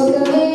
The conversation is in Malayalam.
ఒక